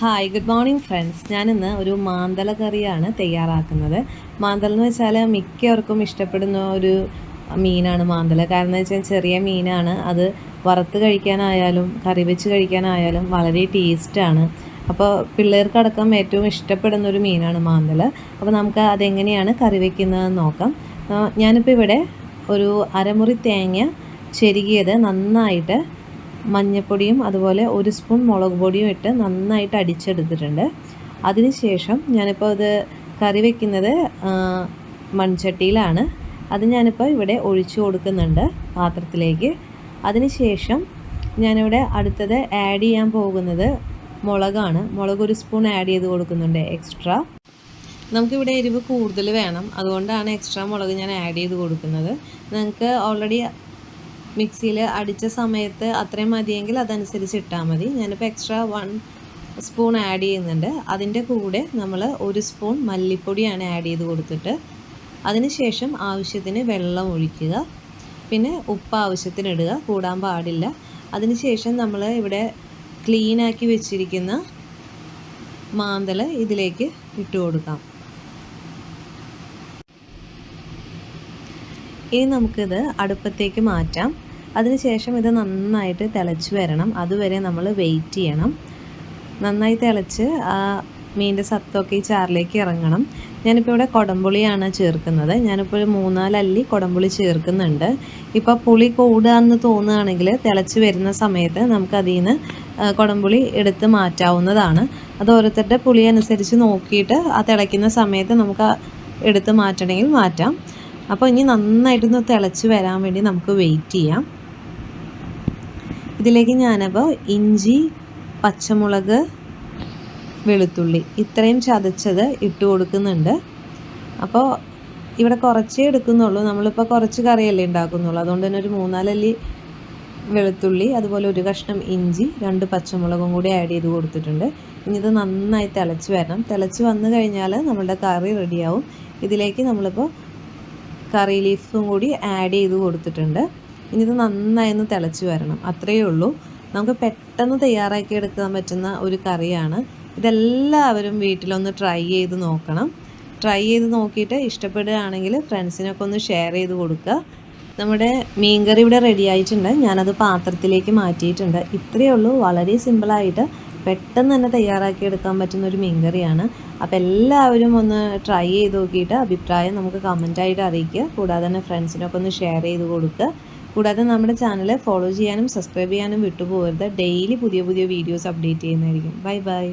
Hi good morning friends ഞാനിന്ന് ഒരു മാന്തല കറിയാണ് തയ്യാറാക്കുന്നത്. മാന്തള എന്ന് വെച്ചാൽ മിക്കവർക്കും ഇഷ്ടപ്പെടുന്ന ഒരു മീനാണ് മാന്തല കാരണം എന്ന് വെച്ചാൽ ചെറിയ മീനാണ്. അത് വറുത്ത് കഴിക്കാനായാലും കറി വെച്ച് കഴിക്കാനായാലും വളരെ ടേസ്റ്റാണ്. അപ്പോൾ പിള്ളേർക്കടക്കം ഏറ്റവും ഇഷ്ടപ്പെടുന്ന ഒരു മീനാണ് മാന്തല അപ്പോൾ നമുക്ക് അതെങ്ങനെയാണ് കറി വയ്ക്കുന്നതെന്ന് നോക്കാം. ഞാനിപ്പോൾ ഇവിടെ ഒരു അരമുറി തേങ്ങ ചെരുകിയത് നന്നായിട്ട് മഞ്ഞൾപ്പൊടിയും അതുപോലെ ഒരു സ്പൂൺ മുളക് പൊടിയും ഇട്ട് നന്നായിട്ട് അടിച്ചെടുത്തിട്ടുണ്ട്. അതിനുശേഷം ഞാനിപ്പോൾ ഇത് കറി വയ്ക്കുന്നത് മൺചട്ടിയിലാണ്. അത് ഞാനിപ്പോൾ ഇവിടെ ഒഴിച്ചു കൊടുക്കുന്നുണ്ട് പാത്രത്തിലേക്ക്. അതിനുശേഷം ഞാനിവിടെ അടുത്തത് ആഡ് ചെയ്യാൻ പോകുന്നത് മുളകാണ്. മുളക് ഒരു സ്പൂൺ ആഡ് ചെയ്ത് കൊടുക്കുന്നുണ്ട് എക്സ്ട്രാ. നമുക്കിവിടെ എരിവ് കൂടുതൽ വേണം. അതുകൊണ്ടാണ് എക്സ്ട്രാ മുളക് ഞാൻ ആഡ് ചെയ്ത് കൊടുക്കുന്നത്. നിങ്ങൾക്ക് ഓൾറെഡി മിക്സിയിൽ അടിച്ച സമയത്ത് അത്രയും മതിയെങ്കിൽ അതനുസരിച്ച് ഇട്ടാൽ മതി. ഞാനിപ്പോൾ എക്സ്ട്രാ വൺ സ്പൂൺ ആഡ് ചെയ്യുന്നുണ്ട്. അതിന്റെ കൂടെ നമ്മൾ ഒരു സ്പൂൺ മല്ലിപ്പൊടിയാണ് ആഡ് ചെയ്ത് കൊടുത്തിട്ട് അതിനുശേഷം ആവശ്യത്തിന് വെള്ളം ഒഴിക്കുക. പിന്നെ ഉപ്പ് ആവശ്യത്തിന് ഇടുക. കൂടാൻ പാടില്ല. അതിനുശേഷം നമ്മൾ ഇവിടെ ക്ലീനാക്കി വെച്ചിരിക്കുന്ന മാന്തൽ ഇതിലേക്ക് ഇട്ട് കൊടുക്കാം. ഇനി നമുക്കിത് അടുപ്പത്തേക്ക് മാറ്റാം. അതിനുശേഷം ഇത് നന്നായിട്ട് തിളച്ച് വരണം. അതുവരെ നമ്മൾ വെയിറ്റ് ചെയ്യണം. നന്നായി തിളച്ച് ആ മീന്റെ സത്തൊക്കെ ഈ ചാറിലേക്ക് ഇറങ്ങണം. ഞാനിപ്പോൾ ഇവിടെ കുടംപുളിയാണ് ചേർക്കുന്നത്. ഞാനിപ്പോൾ ഒരു മൂന്നാലല്ലി കുടംപുളി ചേർക്കുന്നുണ്ട്. ഇപ്പോൾ പുളി കൂടുകയെന്ന് തോന്നുകയാണെങ്കിൽ തിളച്ച് വരുന്ന സമയത്ത് നമുക്ക് അതിൽ നിന്ന് കുടംപുളി എടുത്ത് മാറ്റാവുന്നതാണ്. അത് ഓരോരുത്തരുടെ പുളി അനുസരിച്ച് നോക്കിയിട്ട് ആ തിളയ്ക്കുന്ന സമയത്ത് നമുക്ക് എടുത്ത് മാറ്റണമെങ്കിൽ മാറ്റാം. അപ്പോൾ ഇനി നന്നായിട്ടൊന്ന് തിളച്ച് വരാൻ വേണ്ടി നമുക്ക് വെയിറ്റ് ചെയ്യാം. ഇതിലേക്ക് ഞാനപ്പോൾ ഇഞ്ചി പച്ചമുളക് വെളുത്തുള്ളി ഇത്രയും ചതച്ചത് ഇട്ട് കൊടുക്കുന്നുണ്ട്. അപ്പോൾ ഇവിടെ കുറച്ചേ എടുക്കുന്നുള്ളൂ. നമ്മളിപ്പോൾ കുറച്ച് കറിയല്ലേ ഉണ്ടാക്കുന്നുള്ളൂ. അതുകൊണ്ട് തന്നെ ഒരു മൂന്നാലല്ലി വെളുത്തുള്ളി അതുപോലെ ഒരു കഷ്ണം ഇഞ്ചി രണ്ട് പച്ചമുളകും കൂടി ആഡ് ചെയ്ത് കൊടുത്തിട്ടുണ്ട്. ഇനി ഇത് നന്നായി തിളച്ച് വരണം. തിളച്ച് വന്നു കഴിഞ്ഞാൽ നമ്മളുടെ കറി റെഡിയാവും ഇതിലേക്ക് നമ്മളിപ്പോൾ കറി ലീഫും കൂടി ആഡ് ചെയ്ത് കൊടുത്തിട്ടുണ്ട്. ഇനി ഇത് നന്നായി ഒന്ന് തിളച്ച് വരണം. അത്രയേ ഉള്ളൂ. നമുക്ക് പെട്ടെന്ന് തയ്യാറാക്കി എടുക്കാൻ പറ്റുന്ന ഒരു കറിയാണ്. ഇതെല്ലാവരും വീട്ടിലൊന്ന് ട്രൈ ചെയ്ത് നോക്കണം. ട്രൈ ചെയ്ത് നോക്കിയിട്ട് ഇഷ്ടപ്പെടുകയാണെങ്കിൽ ഫ്രണ്ട്സിനൊക്കെ ഒന്ന് ഷെയർ ചെയ്ത് കൊടുക്കുക. നമ്മുടെ മീൻകറി ഇവിടെ റെഡി ആയിട്ടുണ്ട്. ഞാനത് പാത്രത്തിലേക്ക് മാറ്റിയിട്ടുണ്ട്. ഇത്രയേ ഉള്ളൂ. വളരെ സിമ്പിളായിട്ട് പെട്ടെന്ന് തന്നെ തയ്യാറാക്കി എടുക്കാൻ പറ്റുന്ന ഒരു മീൻകറിയാണ് അപ്പോൾ എല്ലാവരും ഒന്ന് ട്രൈ ചെയ്ത് നോക്കിയിട്ട് അഭിപ്രായം നമുക്ക് കമന്റായിട്ട് അറിയിക്കുക. കൂടാതെ തന്നെ ഫ്രണ്ട്സിനൊക്കെ ഒന്ന് ഷെയർ ചെയ്ത് കൊടുക്കുക. കൂടാതെ നമ്മുടെ ചാനൽ ഫോളോ ചെയ്യാനും സബ്സ്ക്രൈബ് ചെയ്യാനും വിട്ടുപോകരുത്. ഡെയിലി പുതിയ പുതിയ വീഡിയോസ് അപ്ഡേറ്റ് ചെയ്യുന്നതായിരിക്കും. Bye bye